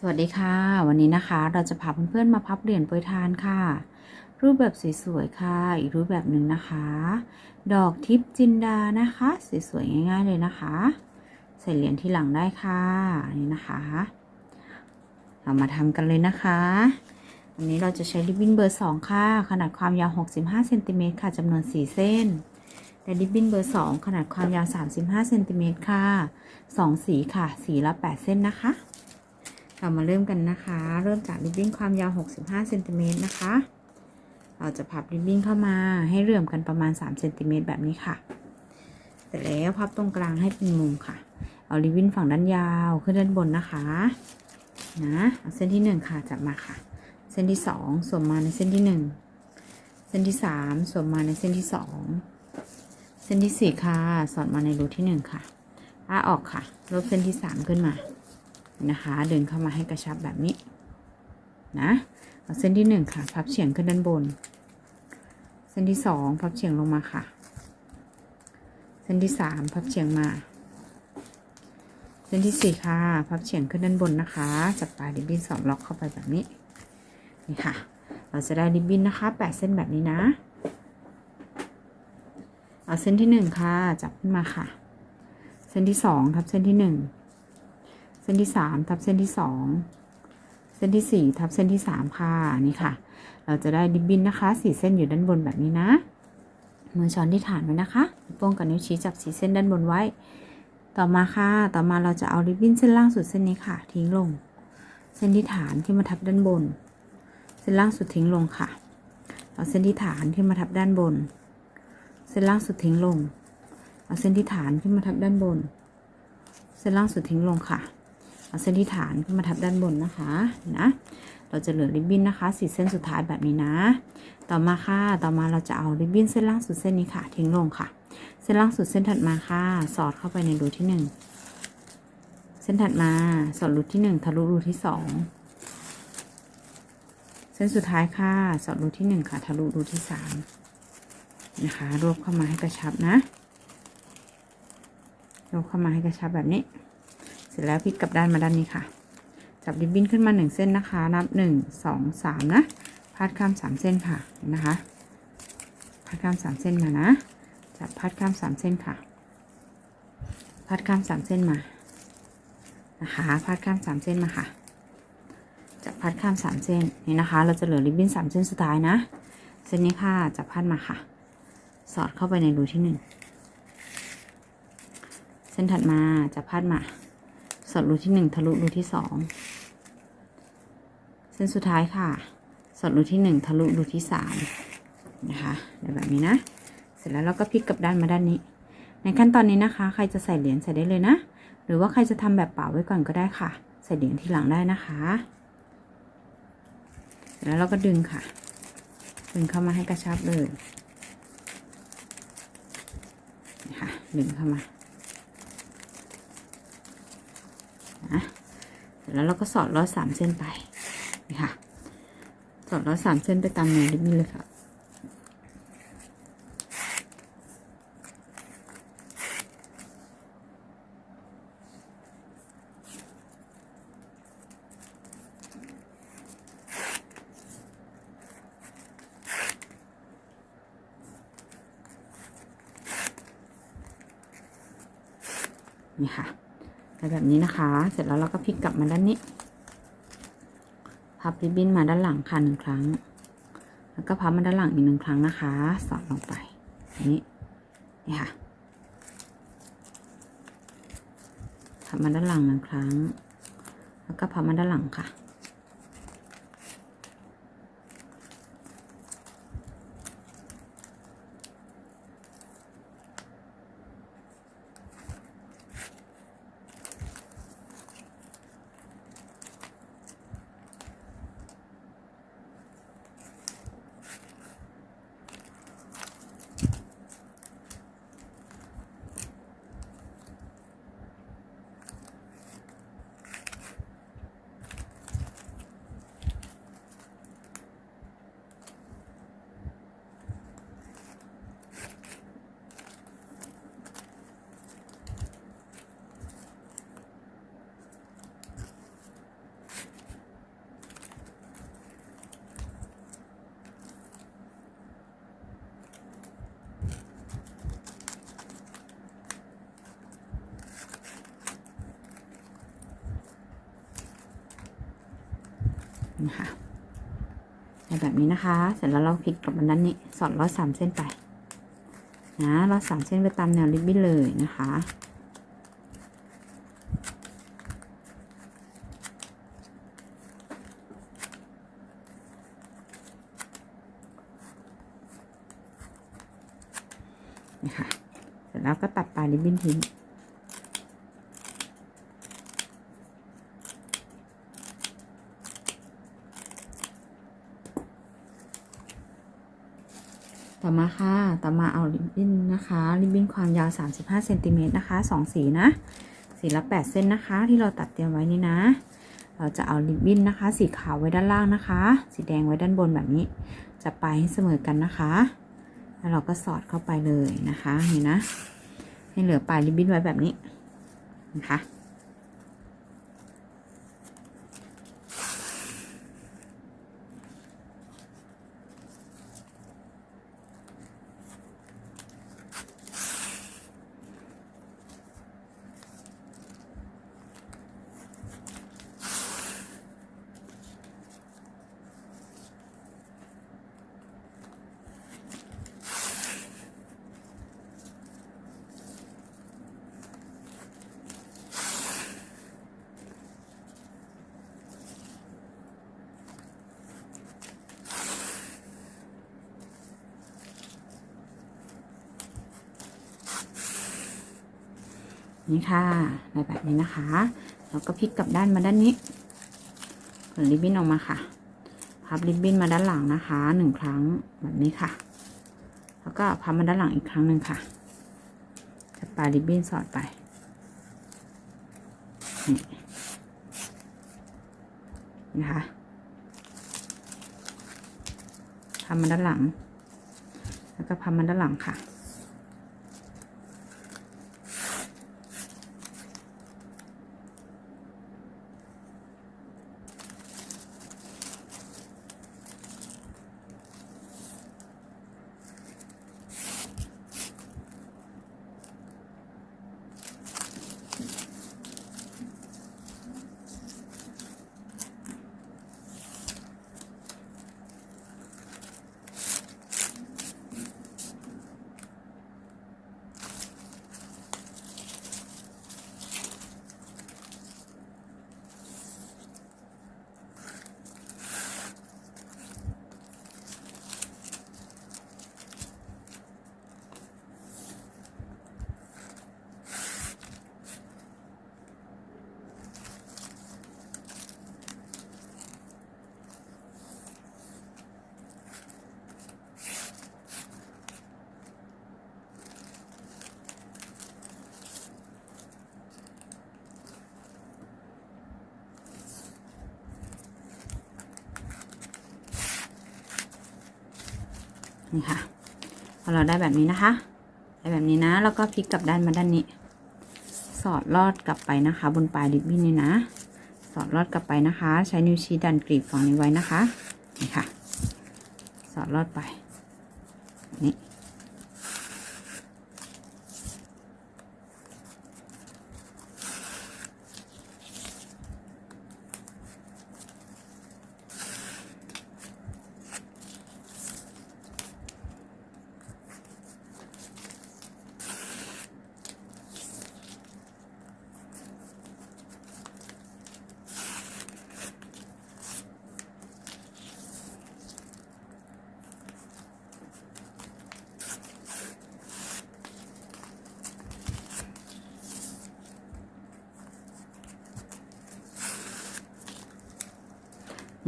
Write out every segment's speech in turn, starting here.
สวัสดีค่ะ วันนี้นะคะเราจะพาเพื่อนๆมาพับเหรียญโปรยทานค่ะ รูปแบบสวยๆค่ะ อีกรูปแบบหนึ่งนะคะ ดอกทิพย์จินดานะคะสวยๆง่าย ๆเลยนะคะ ใส่เหรียญที่หลังได้ค่ะนี่นะคะเรามาทำกันเลยนะคะวันนี้เราจะใช้ริบบิ้นเบอร์2ค่ะ ขนาดความยาว 65เซนติเมตรค่ะจำนวน 4 เส้นและริบบิ้นเบอร์2ขนาดความยาว 35เซนติเมตรค่ะ 2 สีค่ะ สีละ 8 เส้นนะคะ เรามาเริ่มกันนะคะ เริ่มจากริบบิ้นความยาว 65เซนติเมตรนะคะ เราจะพับริบบิ้นเข้ามาให้เหลื่อมกันประมาณ3เซนติเมตรแบบนี้ค่ะ เสร็จแล้วพับตรงกลางให้เป็นมุมค่ะ เอาริบบิ้นฝั่งด้านยาวขึ้นด้านบนนะคะ นะเอาเส้นที่ 1 ค่ะจับมาค่ะ เส้นที่ 2 สวมมาในเส้นที่ 1 เส้นที่ 3 สวมมาในเส้นที่ 2 เส้นที่ 4 ค่ะ สอดมาในรูที่ 1 ค่ะอ้าออกค่ะ ลบเส้นที่ 3 ขึ้นมา นะคะเดินเข้ามาให้กระชับแบบนี้นะเอาเส้นที่หนึ่งค่ะ พับเฉียงขึ้นด้านบน เส้นที่สองพับเฉียงลงมาค่ะ เส้นที่สามพับเฉียงมา เส้นที่สี่ค่ะ พับเฉียงขึ้นด้านบนนะคะ จับปลายริบบิ้นสองล็อกเข้าไปแบบนี้ นี่ค่ะ เราจะได้ริบบิ้นนะคะแปดเส้นแบบนี้นะเอาเส้นที่หนึ่งค่ะ จับขึ้นมาค่ะ เส้นที่สองทับเส้นที่หนึ่ง เส้นที่สามทับเส้นที่สองเส้นที่สี่ทับเส้นที่สามค่ะนี่ค่ะ เราจะได้ริบบิ้นนะคะสี่เส้นอยู่ด้านบนแบบนี้นะมือช้อนที่ฐานไว้นะคะนิ้วโป้งกับนิ้วชี้จับสีเส้นด้านบนไว้ ต่อมาค่ะ ต่อมาเราจะเอาริบบิ้นเส้นล่างสุดเส้นนี้ค่ะ ทิ้งลง เส้นที่ฐานที่มาทับด้านบน เส้นล่างสุดทิ้งลงค่ะ เอาเส้นที่ฐานที่มาทับด้านบน เส้นล่างสุดทิ้งลง เอาเส้นที่ฐานที่มาทับด้านบน เส้นล่างสุดทิ้งลงค่ะ เอาเส้นที่ฐานขึ้นมาทับด้านบนนะคะนะเราจะเหลือริบบิ้นนะคะสีเส้นสุดท้ายแบบนี้นะ ต่อมาค่ะต่อมาเราจะเอาริบบิ้นเส้นล่างสุดเส้นนี้ค่ะ ทิ้งลงค่ะ เส้นล่างสุดเส้นถัดมาค่ะ สอดเข้าไปในรูที่หนึ่งเส้นถัดมาสอดรูที่หนึ่งทะลุรูที่สองเส้นสุดท้ายค่ะ สอดรูที่หนึ่งค่ะทะลุรูที่สามนะคะรวบเข้ามาให้กระชับนะรวบเข้ามาให้กระชับแบบนี้ ร็จแล้วพลิกกลับด้านมาด้านนี้ค่ะ จับริบบิ้นขึ้นมาหนึ่งเส้นนะคะ นับหนึ่งสองสามนะ พาดข้ามสามเส้นค่ะนะคะ พาดข้ามสามเส้นมานะ จับพาดข้ามสามเส้นค่ะ พาดข้ามสามเส้นมา นะคะ พาดข้ามสามเส้นมาค่ะ จับพาดข้ามสามเส้นนี่นะคะ เราจะเหลือริบบิ้นสามเส้นสุดท้ายนะ เส้นนี้ค่ะ จับพาดมาค่ะ สอดเข้าไปในรูที่หนึ่งเส้นถัดมาจะพาดมา ดรูที่หนึ่งทะลุรูที่สองเส้นสุดท้ายค่ะ สอดรูที่หนึ่งทะลุรูที่สามนะคะแบบนี้นะ เสร็จแล้วเราก็พลิกกลับด้านมาด้านนี้ ในขั้นตอนนี้นะคะ ใครจะใส่เหรียญใส่ได้เลยนะ หรือว่าใครจะทำแบบเปล่าไว้ก่อนก็ได้ค่ะ ใส่เหรียญที่หลังได้นะคะเสร็จแล้วเราก็ดึงค่ะ ดึงเข้ามาให้กระชับเลยนะคะดึงเข้ามา นะเสร็จ แล้วเราก็สอดร้อยสามเส้นไปนี่ค่ะ สอดร้อยสามเส้นไปตามแนวริบบิ้นเลยค่ะนี่ค่ะ แบบนี้นะคะ เสร็จแล้วเราก็พลิกกลับมาด้านนี้ พับริบบิ้นมาด้านหลังค่ะหนึ่งครั้ง แล้วก็พับมาด้านหลังอีกหนึ่งครั้งนะคะ สอดลงไปนี้นี่ค่ะพับมาด้านหลังหนึ่งครั้ง แล้วก็พับมาด้านหลังค่ะ คะในแบบนี้นะคะ เสร็จแล้วเราพลิกกลับมาด้านนี้ สอดลอดสามเส้นไป นะลอดสามเส้นไปตามแนวริบบิ้นเลยนะคะนี่ค่ะ เสร็จแล้วก็ตัดปลายริบบิ้นทิ้ง ต่อมาค่ะ ต่อมาเอาริบบิ้นนะคะ ริบบิ้นความยาว 35เซนติเมตรนะคะสองสีนะ สีละ 8 เส้นนะคะ ที่เราตัดเตรียมไว้นี่นะ เราจะเอาริบบิ้นนะคะ สีขาวไว้ด้านล่างนะคะ สีแดงไว้ด้านบนแบบนี้ จะไปให้เสมอกันนะคะ แล้วเราก็สอดเข้าไปเลยนะคะนี่นะ ให้เหลือปลายริบบิ้นไว้แบบนี้นะคะ นี่ค่ะในแบบนี้นะคะ แล้วก็พลิกกลับด้านมาด้านนี้ผลริบบิ้นออกมาค่ะ พับริบบิ้นมาด้านหลังนะคะหนึ่งครั้งแบบนี้ค่ะ แล้วก็พับมาด้านหลังอีกครั้งหนึ่งค่ะจะปลายริบบิ้นสอดไปนี่นะคะพับมาด้านหลัง แล้วก็พับมาด้านหลังค่ะ นี่ค่ะพอเราได้แบบนี้นะคะได้แบบนี้นะ แล้วก็พลิกกลับด้านมาด้านนี้ สอดลอดกลับไปนะคะ บนปลายริบบิ้นนี่นะ สอดลอดกลับไปนะคะ ใช้นิ้วชี้ดันกรีบฝั่งนี้ไว้นะคะนี่ค่ะ สอดลอดไปนี่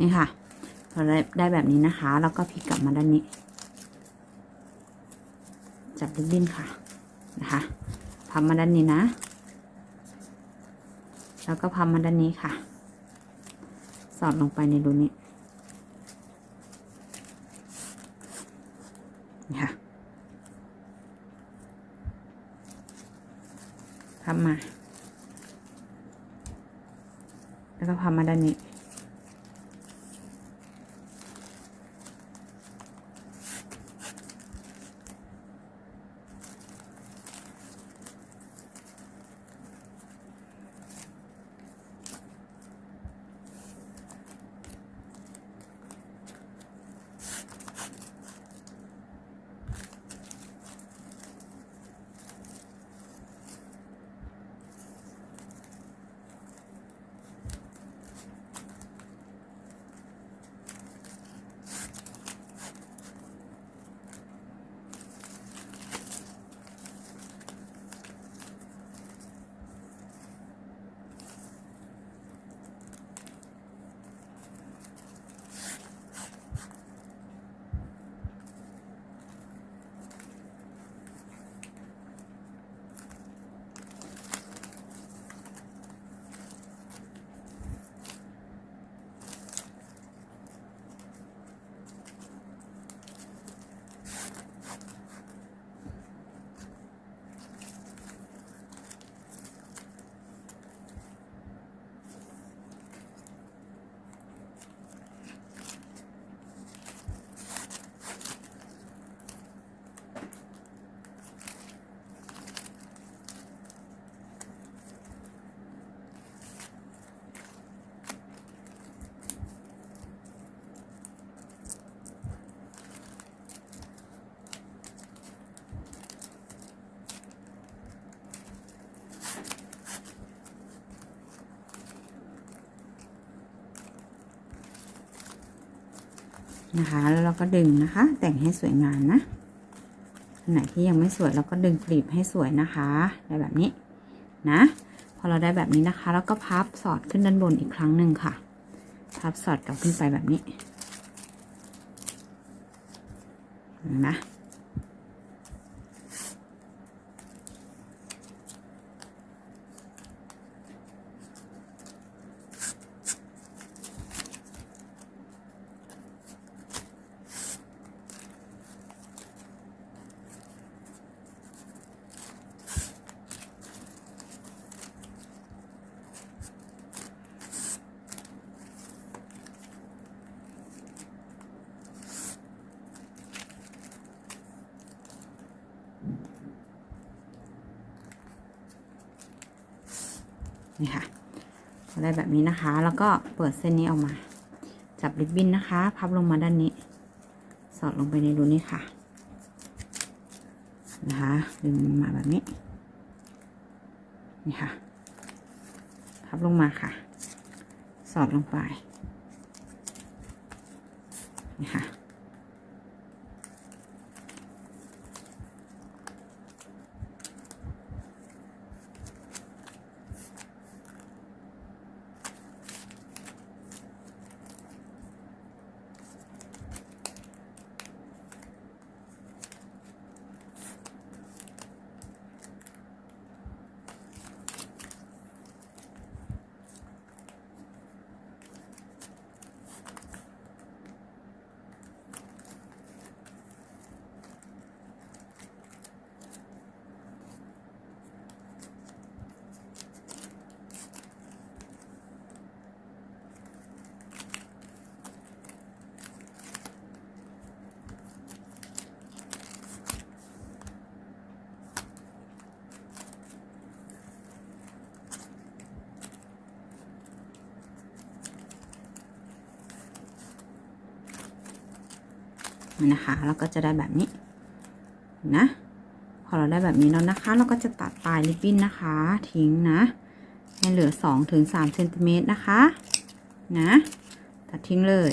นี่ค่ะพอได้ได้แบบนี้นะคะ แล้วก็พลิกกลับมาด้านนี้ จับริบบิ้นค่ะนะคะพับมาด้านนี้นะ แล้วก็พับมาด้านนี้ค่ะ สอดลงไปในรูนี้นี่ค่ะพับมา แล้วก็พับมาด้านนี้ นะคะ แล้วเราก็ดึงนะคะ แต่งให้สวยงามนะอันไหนที่ยังไม่สวยเราก็ดึงกลีบให้สวยนะคะได้แบบนี้นะ พอเราได้แบบนี้นะคะ แล้วก็พับสอดขึ้นด้านบนอีกครั้งหนึ่งค่ะ พับสอดกลับขึ้นไปแบบนี้นะ นี่ค่ะพอได้แบบนี้นะคะ แล้วก็เปิดเส้นนี้ออกมา จับริบบิ้นนะคะ พับลงมาด้านนี้ สอดลงไปในรูนี้ค่ะ นะคะดึงมาแบบนี้ นี่ค่ะ พับลงมาค่ะ สอดลงไป นี่ค่ะ นะคะ เราก็จะได้แบบนี้นะ พอเราได้แบบนี้แล้วนะคะ เราก็จะตัดปลายริบบิ้นนะคะ ทิ้งนะให้เหลือ2ถึง3เซนติเมตรนะคะ นะ ตัดทิ้งเลย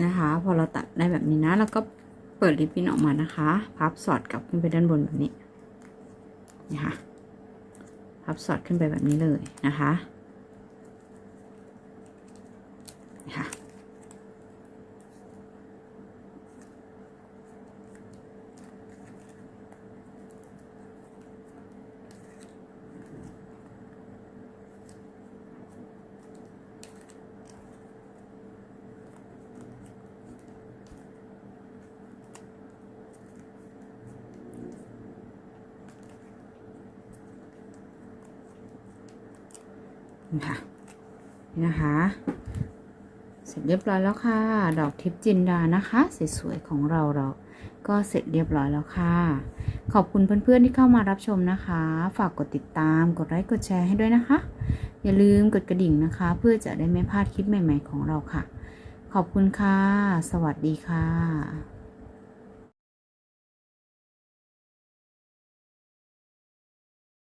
นะคะ พอเราตัดได้แบบนี้นะ แล้วก็เปิดริบบิ้นออกมานะคะ พับสอดกลับขึ้นไปด้านบนแบบนี้ นะคะพับสอดขึ้นไปแบบนี้เลยนะคะ นี่ค่ะนี่นะคะ เสร็จเรียบร้อยแล้วค่ะ ดอกทิพย์จินดานะคะสวยๆของเราเราก็เสร็จเรียบร้อยแล้วค่ะ ขอบคุณเพื่อนๆที่เข้ามารับชมนะคะ ฝากกดติดตาม กดไลค์ กดแชร์ให้ด้วยนะคะ อย่าลืมกดกระดิ่งนะคะ เพื่อจะได้ไม่พลาดคลิปใหม่ ๆ ของเราค่ะ ขอบคุณค่ะ สวัสดีค่ะ